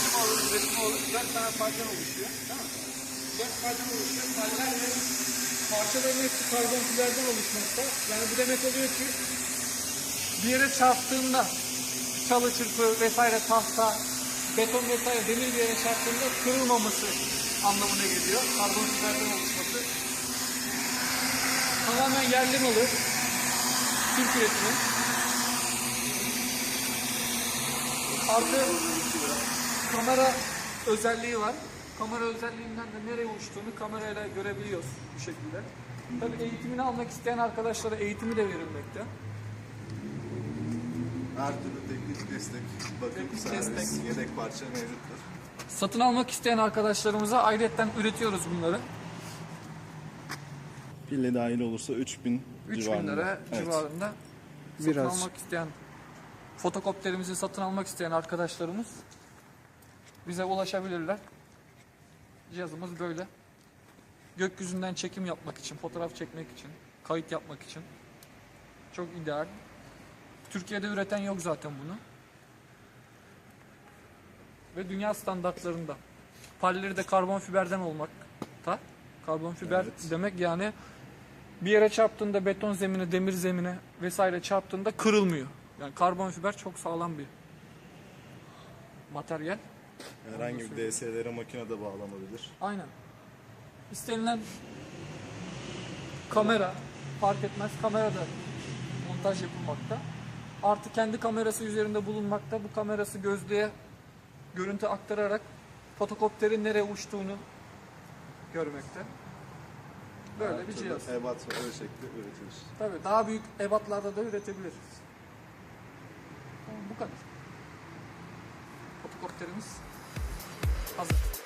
Yerlime olur, üretimi olur. Dört tane parçadan oluşuyor. Tamam mı? Dört parçadan oluşuyor. Paller ve parçaların hepsi karbon fiberden oluşmakta. Yani bu demek oluyor ki bir yere çarptığında çalı çırpı vesaire tahta, beton vesaire demir bir yere çarptığında kırılmaması anlamına geliyor. Karbon fiberden oluşması. Tamamen yerli malı. Türk üretimi. Artı kamera özelliği var. Kamera özelliğinden de nereye uçtuğunu kamerayla görebiliyoruz bu şekilde. Tabii eğitimini almak isteyen arkadaşlara eğitimi de verilmekte. Her türlü teknik destek, bakım Teknik servis, destek. yedek parça mevcuttur. Satın almak isteyen arkadaşlarımıza ayrıyetten üretiyoruz bunları. Pille dahil olursa 3000 3000 civarında. lira Evet. civarında satın Biraz. almak isteyen fotokopterimizi satın almak isteyen arkadaşlarımız bize ulaşabilirler. Cihazımız böyle. Gökyüzünden çekim yapmak için, fotoğraf çekmek için, kayıt yapmak için çok ideal. Türkiye'de üreten yok zaten bunu. Ve dünya standartlarında. Palleri de karbon fiberden olmakta. Karbon fiber Evet. demek yani bir yere çarptığında beton zemine, demir zemine vesaire çarptığında kırılmıyor. Yani karbon fiber çok sağlam bir materyal. Herhangi bir DSLR makinede bağlanabilir. Aynen. İstenilen kamera fark etmez kamerada montaj yapılmakta. Artı kendi kamerası üzerinde bulunmakta. Bu kamerası gözlüğe görüntü aktararak fotokopterin nereye uçtuğunu görmekte. Böyle bir cihaz. Ebat öyle şekilde üretilir. Tabii daha büyük ebatlarda da üretebiliriz. Tamam, bu kadar. Fotokopterimiz Hazır.